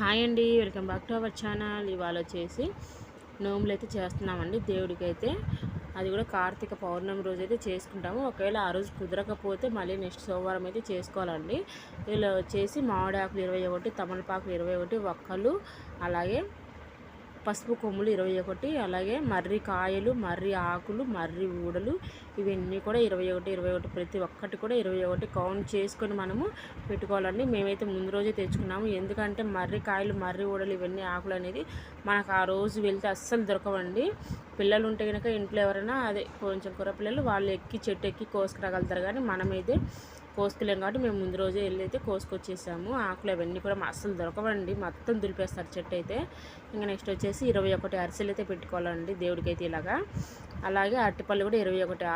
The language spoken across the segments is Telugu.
హాయ్ అండి welcome back to our channel. ఇవాళ వచ్చేసి నోములు అయితే చేస్తున్నామండి దేవుడికి అయితే అది కూడా కార్తీక పౌర్ణమి రోజు అయితే చేసుకుంటాము. ఒకవేళ ఆ రోజు కుదరకపోతే మళ్ళీ నెక్స్ట్ సోమవారం అయితే చేసుకోవాలండి. ఇలా వచ్చేసి మామిడాకులు ఇరవై ఒకటి తమలపాకులు ఇరవై ఒకటి ఒక్కలు అలాగే పసుపు కొమ్ములు ఇరవై ఒకటి అలాగే మర్రి కాయలు మర్రి ఆకులు మర్రి ఊడలు ఇవన్నీ కూడా ఇరవై ఒకటి ఇరవై ఒకటి ప్రతి ఒక్కటి కూడా ఇరవై ఒకటి కౌంట్ చేసుకొని మనము పెట్టుకోవాలండి. మేమైతే ముందు రోజే తెచ్చుకున్నాము. ఎందుకంటే మర్రి కాయలు మర్రి ఊడలు ఇవన్నీ ఆకులు అనేది మనకు ఆ రోజు వెళ్తే అస్సలు దొరకవండి. పిల్లలు ఉంటే కనుక ఇంట్లో ఎవరైనా అదే కొంచెం కుర్ర పిల్లలు వాళ్ళు ఎక్కి చెట్టు ఎక్కి కోసుకురాగలుగుతారు. కానీ మనమైతే కోసుకులేం కాబట్టి మేము ముందు రోజే వెళ్ళి అయితే కోసుకొచ్చేసాము. ఆకులు అవన్నీ కూడా అస్సలు దొరకవండి. మొత్తం దులిపేస్తారు చెట్టు అయితే. ఇంకా నెక్స్ట్ వచ్చేసి ఇరవై ఒకటి అరిసెలు అయితే పెట్టుకోవాలండి దేవుడికైతే ఇలాగా. అలాగే అరటిపళ్ళు కూడా ఇరవై ఒకటి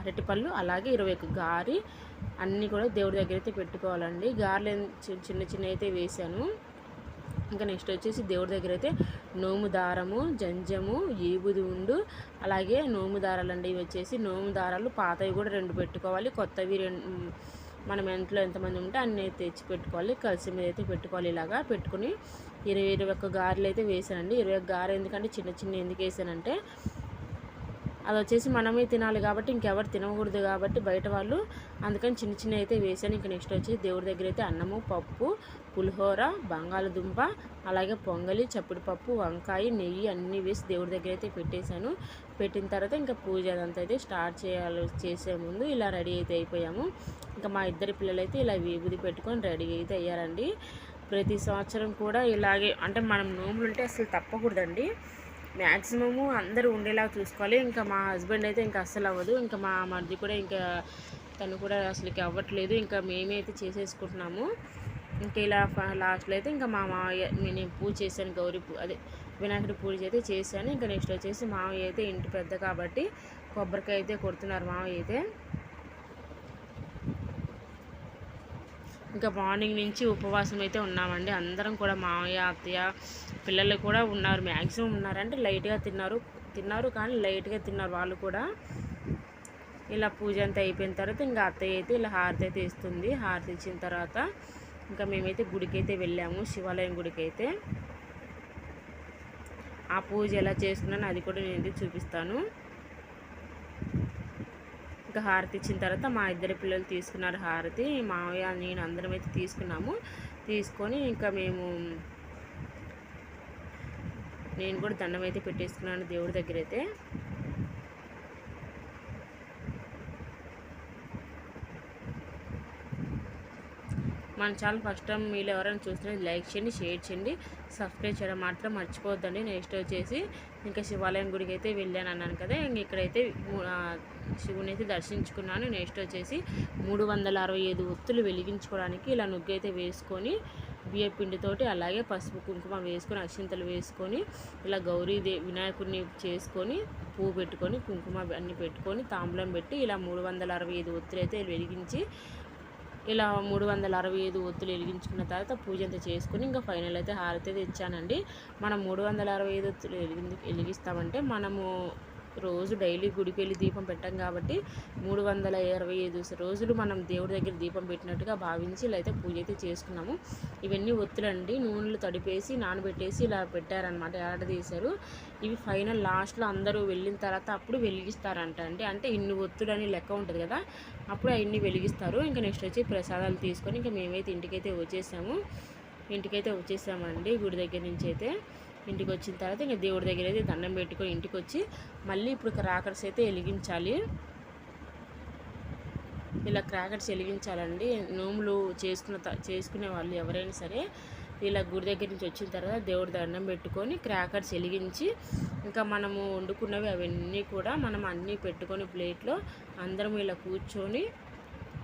అరటిపళ్ళు అలాగే ఇరవై ఒక గారి అన్నీ కూడా దేవుడి దగ్గర అయితే పెట్టుకోవాలండి. గారెలు చిన్న చిన్న అయితే వేసాను. ఇంకా నెక్స్ట్ వచ్చేసి దేవుడి దగ్గర అయితే నోము దారము జంజము ఈబుది ఉండు. అలాగే నోము దారాలు అండి ఇవి వచ్చేసి నోము దారాలు. పాతవి కూడా రెండు పెట్టుకోవాలి. కొత్తవి రెండు మనం ఇంట్లో ఎంతమంది ఉంటే అన్నీ తెచ్చి పెట్టుకోవాలి. కలిసి మీద అయితే పెట్టుకోవాలి ఇలాగా. పెట్టుకుని ఇరవై ఇరవై ఒక్క గారెలు అయితే వేసానండి. ఇరవై ఒక్క గారె ఎందుకంటే చిన్న చిన్న ఎందుకు వేసానంటే అది వచ్చేసి మనమే తినాలి కాబట్టి ఇంకెవరు తినకూడదు కాబట్టి బయట వాళ్ళు అందుకని చిన్న చిన్న అయితే వేసాను ఇంక నెక్స్ట్ వచ్చి దేవుడి దగ్గర అయితే అన్నము పప్పు పులిహోర బంగాళదుంప అలాగే పొంగలి చప్పుడు పప్పు వంకాయ నెయ్యి అన్నీ వేసి దేవుడి దగ్గర అయితే పెట్టేశాను. పెట్టిన తర్వాత ఇంకా పూజ అదంతా అయితే స్టార్ట్ చేయాలి చేసే ముందు ఇలా రెడీ అయితే అయిపోయాము. ఇంకా మా ఇద్దరి పిల్లలైతే ఇలా విభూది పెట్టుకొని రెడీ అయితే అయ్యారండి. ప్రతి సంవత్సరం కూడా ఇలాగే అంటే మనం నోములు ఉంటే అసలు తప్పకూడదండి. మ్యాక్సిమము అందరూ ఉండేలా చూసుకోవాలి. ఇంకా మా హస్బెండ్ అయితే ఇంకా అస్సలు అవ్వదు. ఇంకా మా మరిది కూడా ఇంకా తను కూడా అసలుకి అవ్వట్లేదు. ఇంకా మేమే అయితే చేసేసుకుంటున్నాము. ఇంకా ఇలా లాస్ట్లో అయితే ఇంకా మా మావయ్య నేను పూజ చేశాను గౌరీ పూ అదే వినాయకుడి పూజ అయితే చేశాను. ఇంకా నెక్స్ట్ వచ్చేసి మావయ్య అయితే ఇంటి పెద్ద కాబట్టి కొబ్బరికాయ అయితే కొడుతున్నారు మావయ్య అయితే. ఇంకా మార్నింగ్ నుంచి ఉపవాసం అయితే ఉన్నామండి. అందరం కూడా మామయ్య అత్తయ్య పిల్లలు కూడా ఉన్నారు. మ్యాక్సిమం ఉన్నారంటే లైట్గా తిన్నారు. తిన్నారు కానీ లైట్గా తిన్నారు వాళ్ళు కూడా. ఇలా పూజ అంతా అయిపోయిన తర్వాత ఇంకా అత్తయ్య అయితే ఇలా హారతి అయితే ఇస్తుంది. హారతి ఇచ్చిన తర్వాత ఇంకా మేమైతే గుడికి అయితే వెళ్ళాము. శివాలయం గుడికి అయితే ఆ పూజ ఎలా చేసుకున్నాను అది కూడా నేను చూపిస్తాను. ఇంకా హారతి ఇచ్చిన తర్వాత మా ఇద్దరు పిల్లలు తీసుకున్నారు హారతి. మావయ్య నేను అందరం అయితే తీసుకున్నాము. తీసుకొని ఇంకా మేము నేను కూడా దండం అయితే పెట్టేసుకున్నాను దేవుడి దగ్గర అయితే. మన ఛానల్ ఫస్ట్ టైం మీరు ఎవరైనా చూస్తే లైక్ చేయండి షేర్ చేయండి సబ్స్క్రైబ్ చేయడం మాత్రం మర్చిపోవద్దండి. నెక్స్ట్ వచ్చేసి ఇంకా శివాలయం గుడికి అయితే వెళ్ళాను అన్నాను కదా ఇంక ఇక్కడైతే శివుని అయితే దర్శించుకున్నాను. నెక్స్ట్ వచ్చేసి మూడు వందల అరవై ఐదు ఒత్తులు వెలిగించుకోవడానికి ఇలా నుగ్గు అయితే వేసుకొని బియ్య పిండితోటి అలాగే పసుపు కుంకుమ వేసుకొని అక్షింతలు వేసుకొని ఇలా గౌరీదే వినాయకుడిని చేసుకొని పువ్వు పెట్టుకొని కుంకుమ అన్నీ పెట్టుకొని తాంబూలం పెట్టి ఇలా మూడు వందల అరవై ఐదు ఒత్తులు అయితే వెలిగించి ఇలా మూడు వందల అరవై ఐదు ఒత్తులు వెలిగించుకున్న తర్వాత పూజ అంతా చేసుకుని ఇంకా ఫైనల్ అయితే హారతి తెచ్చానండి మనం మూడు వందల అరవై ఐదు ఒత్తులు వెలిగి వెలిగిస్తామంటే మనము రోజు డైలీ గుడికి వెళ్ళి దీపం పెట్టాం కాబట్టి మూడు వందల ఇరవై ఐదు రోజులు మనం దేవుడి దగ్గర దీపం పెట్టినట్టుగా భావించి ఇలా అయితే పూజ అయితే చేసుకున్నాము. ఇవన్నీ ఒత్తులండి. నూనెలు తడిపేసి నానబెట్టేసి ఇలా పెట్టారనమాట తీశారు. ఇవి ఫైనల్ లాస్ట్లో అందరూ వెళ్ళిన తర్వాత అప్పుడు వెలిగిస్తారంట అండి. అంటే ఇన్ని ఒత్తులు అని లెక్క ఉంటుంది కదా అప్పుడు అవన్నీ వెలిగిస్తారు. ఇంకా నెక్స్ట్ వచ్చి ప్రసాదాలు తీసుకొని ఇంకా మేమైతే ఇంటికైతే వచ్చేసాము. ఇంటికైతే వచ్చేసామండి గుడి దగ్గర నుంచి అయితే. ఇంటికి వచ్చిన తర్వాత ఇంకా దేవుడి దగ్గర అయితే దండం పెట్టుకొని ఇంటికి వచ్చి మళ్ళీ ఇప్పుడు క్రాకర్స్ అయితే వెలిగించాలి. ఇలా క్రాకర్స్ వెలిగించాలండి. నోములు చేసుకున్న చేసుకునే వాళ్ళు ఎవరైనా సరే ఇలా గుడి దగ్గర నుంచి వచ్చిన తర్వాత దేవుడి దండం పెట్టుకొని క్రాకర్స్ వెలిగించి ఇంకా మనము వండుకున్నవి అవన్నీ కూడా మనం అన్నీ పెట్టుకొని ప్లేట్లో అందరం ఇలా కూర్చొని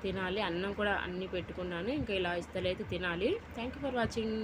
తినాలి. అన్నం కూడా అన్నీ పెట్టుకున్నాను. ఇంకా ఇలా ఇస్తలైతే తినాలి. Thank you for watching.